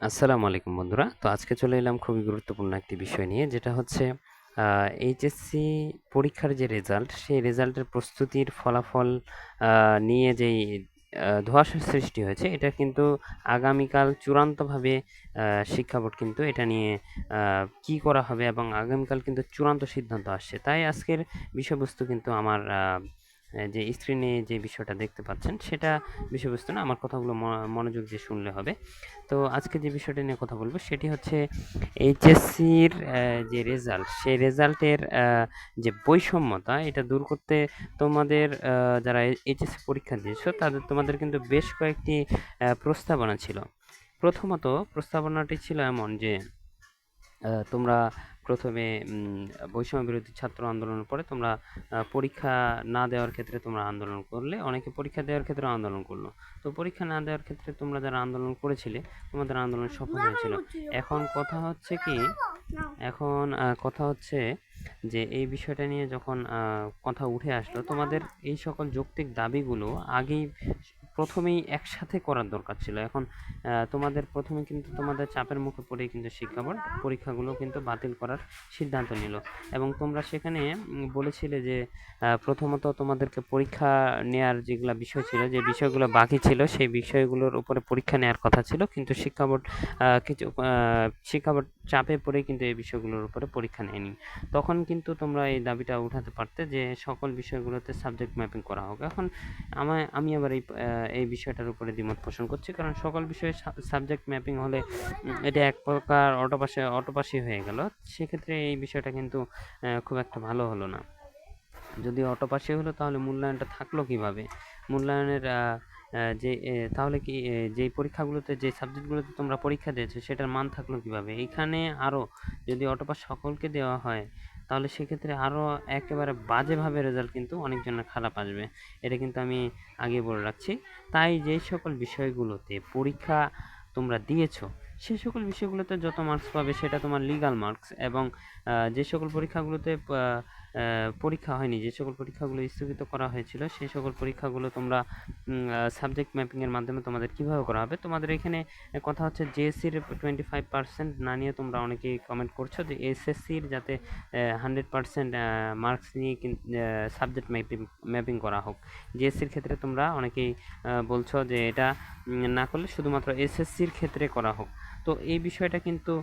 আসসালামু আলাইকুম বন্ধুরা। তো আজকে চলে এলাম খুবই গুরুত্বপূর্ণ একটি বিষয় নিয়ে, যেটা হচ্ছে এইচএসসি পরীক্ষার যে রেজাল্ট, সেই রেজাল্টের প্রস্তুতির ফলাফল নিয়ে যেই ধোঁয়াশার সৃষ্টি হয়েছে, এটা কিন্তু আগামীকাল চূড়ান্তভাবে শিক্ষা বোর্ড কিন্তু এটা নিয়ে কি করা হবে এবং আগামীকাল কিন্তু চূড়ান্ত সিদ্ধান্ত আসছে। তাই আজকের বিষয়বস্তু কিন্তু আমার যে স্ক্রিনে যে বিষয়টা দেখতে পাচ্ছেন, সেটা বিষয়বস্তু না, আমার কথাগুলো মনোযোগ দিয়ে শুনলে হবে। তো আজকে যে বিষয়টা নিয়ে কথা বলব, সেটি হচ্ছে এইচএসসির যে রেজাল্ট সেই রেজাল্টের যে বৈষম্যতা, এটা দূর করতে তোমাদের যারা এইচএসসি পরীক্ষা দিয়েছ, তাদের, তোমাদের কিন্তু বেশ কয়েকটি প্রস্তাবনা ছিল। প্রথমত প্রস্তাবনাটি ছিল এমন যে তোমরা প্রথমে বৈষম্য বিরোধী ছাত্র আন্দোলনের পরে তোমরা পরীক্ষা না দেওয়ার ক্ষেত্রে তোমরা আন্দোলন করলে অনেকে পরীক্ষা দেওয়ার ক্ষেত্রে আন্দোলন করল। তো পরীক্ষা না দেওয়ার ক্ষেত্রে তোমরা যারা আন্দোলন করেছিলে তোমাদের আন্দোলন সফল হয়েছিল। এখন কথা হচ্ছে কি এখন কথা হচ্ছে যে এই বিষয়টা নিয়ে যখন কথা উঠে আসলো তোমাদের এই সকল যৌক্তিক দাবিগুলো আগেই প্রথমেই একসাথে করার দরকার ছিল। এখন তোমাদের প্রথমে কিন্তু তোমাদের চাপের মুখে পড়েই কিন্তু শিক্ষা বোর্ড পরীক্ষাগুলো কিন্তু বাতিল করার সিদ্ধান্ত নিল। এবং তোমরা সেখানে বলেছিলে যে প্রথমত তোমাদেরকে পরীক্ষা নেয়ার যেগুলো বিষয় ছিল, যে বিষয়গুলো বাকি ছিল, সেই বিষয়গুলোর উপরে পরীক্ষা নেওয়ার কথা ছিল। কিন্তু শিক্ষা বোর্ড কিছু শিক্ষা বোর্ড চাপে পড়ে কিন্তু এই বিষয়গুলোর উপরে পরীক্ষা নেয়নি। তখন কিন্তু তোমরা এই দাবিটা উঠাতে পারতে যে সকল বিষয়গুলোতে সাবজেক্ট ম্যাপিং করা হোক। এখন আমায়, আমি আবার এই এই বিষয়টার উপরে দ্বিমত পোষণ করছি। কারণ সকল বিষয়ে সাবজেক্ট ম্যাপিং হলে এটা এক প্রকার অটোপাশে, অটোপাশি হয়ে গেল। সেক্ষেত্রে এই বিষয়টা কিন্তু খুব একটা ভালো হলো না। যদি অটোপাশি হলো তাহলে মূল্যায়নটা থাকল কীভাবে? মূল্যায়নের যে তাহলে কি যেই পরীক্ষাগুলোতে, যে সাবজেক্টগুলোতে তোমরা পরীক্ষা দিয়েছ, সেটার মান থাকল কীভাবে? এখানে আরও যদি অটোপাস সকলকে দেওয়া হয়, তাহলে সেক্ষেত্রে আরও একেবারে বাজেভাবে রেজাল্ট কিন্তু অনেকজনের খারাপ আসবে। এটা কিন্তু আমি আগে বলে রাখছি। তাই যেই সকল বিষয়গুলোতে পরীক্ষা তোমরা দিয়েছ, সে সকল বিষয়গুলোতে যত মার্কস পাবে, সেটা তোমার লিগ্যাল মার্কস এবং যে সকল পরীক্ষাগুলোতে পরীক্ষা হয়নি। যে সকল পরীক্ষাগুলো স্থগিত করা হয়েছিল, সেই সকল পরীক্ষাগুলো তোমরা সাবজেক্ট ম্যাপিংয়ের মাধ্যমে তোমাদের কীভাবে করা হবে? তোমাদের এখানে কথা হচ্ছে জেএসসির টোয়েন্টি ফাইভ পার্সেন্ট না নিয়ে তোমরা অনেকেই কমেন্ট করছ যে এসএসসির যাতে হান্ড্রেড পার্সেন্ট মার্কস নিয়ে সাবজেক্ট ম্যাপিং ম্যাপিং করা হোক। জেএসসির ক্ষেত্রে তোমরা অনেকেই বলছো যে এটা না করলে শুধুমাত্র এসএসসির ক্ষেত্রে করা হোক। তো এই বিষয়টা কিন্তু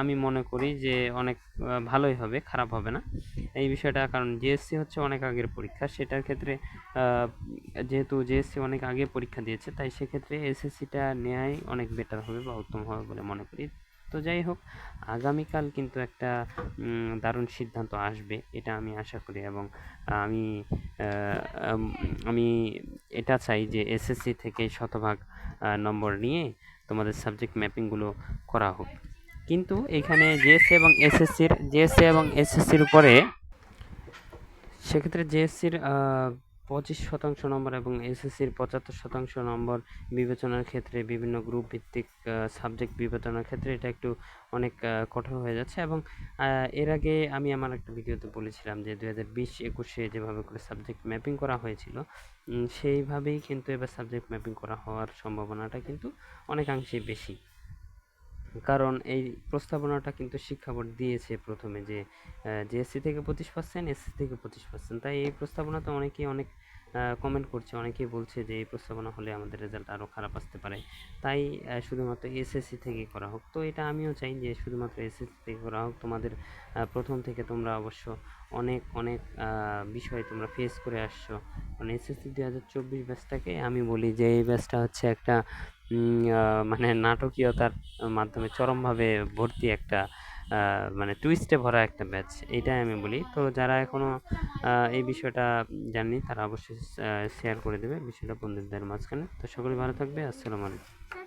আমি মনে করি যে অনেক ভালোই হবে, খারাপ হবে না। এই বিষয়টা, কারণ জিএসসি হচ্ছে অনেক আগের পরীক্ষা। সেটার ক্ষেত্রে যেহেতু জিএসসি অনেক আগে পরীক্ষা দিয়েছে, তাই সেক্ষেত্রে এসএসসিটা নেওয়াই অনেক বেটার হবে বা উত্তম হবে বলে মনে করি। তো যাই হোক, আগামীকাল কিন্তু একটা দারুণ সিদ্ধান্ত আসবে, এটা আমি আশা করি। এবং আমি আমি এটা চাই যে এসএসসি থেকে শতভাগ নম্বর নিয়ে তোমাদের সাবজেক্ট ম্যাপিংগুলো করা হোক। কিন্তু এখানে জেএসসি এবং এসএসসির জেএসসি এবং এসএসসির উপরে সেক্ষেত্রে জেএসসির পঁচিশ শতাংশ নম্বর এবং এসএসসির পঁচাত্তর শতাংশ নম্বর বিবেচনার ক্ষেত্রে বিভিন্ন গ্রুপ ভিত্তিক সাবজেক্ট বিবেচনার ক্ষেত্রে এটা একটু অনেক কঠোর হয়ে যাচ্ছে এবং এর আগে আমি আমার একটা ভিডিওতে বলেছিলাম যে দু হাজার বিশ একুশে যেভাবে করে সাবজেক্ট ম্যাপিং করা হয়েছিল সেইভাবেই কিন্তু এবার সাবজেক্ট ম্যাপিং করা হওয়ার সম্ভাবনাটা কিন্তু অনেকাংশেই বেশি। কারণ এই প্রস্তাবনাটা কিন্তু শিক্ষা বোর্ড দিয়েছে প্রথমে যে জিএসসি থেকে পঁচিশ পার্সেন্ট এসসি থেকে পঁচিশ পার্সেন্ট তাই এই প্রস্তাবনাতে অনেকেই অনেক কমেন্ট করছে, অনেকেই বলছে যে এই প্রস্তাবনা হলে আমাদের রেজাল্ট আরও খারাপ আসতে পারে। তাই শুধুমাত্র এসএসসি থেকে করা হোক। তো এটা আমিও চাই যে শুধুমাত্র এসএসসি থেকে করা হোক। তোমাদের প্রথম থেকে তোমরা অবশ্য অনেক অনেক বিষয় তোমরা ফেস করে আসছো। মানে এসএসসি দু হাজার চব্বিশ ব্যাচটাকে আমি বলি যে, এই ব্যাচটা হচ্ছে একটা মানে নাটকীয়তার মাধ্যমে চরমভাবে ভর্তি একটা মানে টুইস্টে ভরা একটা ব্যাচ এটাই আমি বলি। তো যারা এখনও এই বিষয়টা জাননি, তারা অবশ্যই শেয়ার করে দেবে বিষয়টা বন্ধুদের মাঝখানে। তো সকলে ভালো থাকবে, আসসালামু আলাইকুম।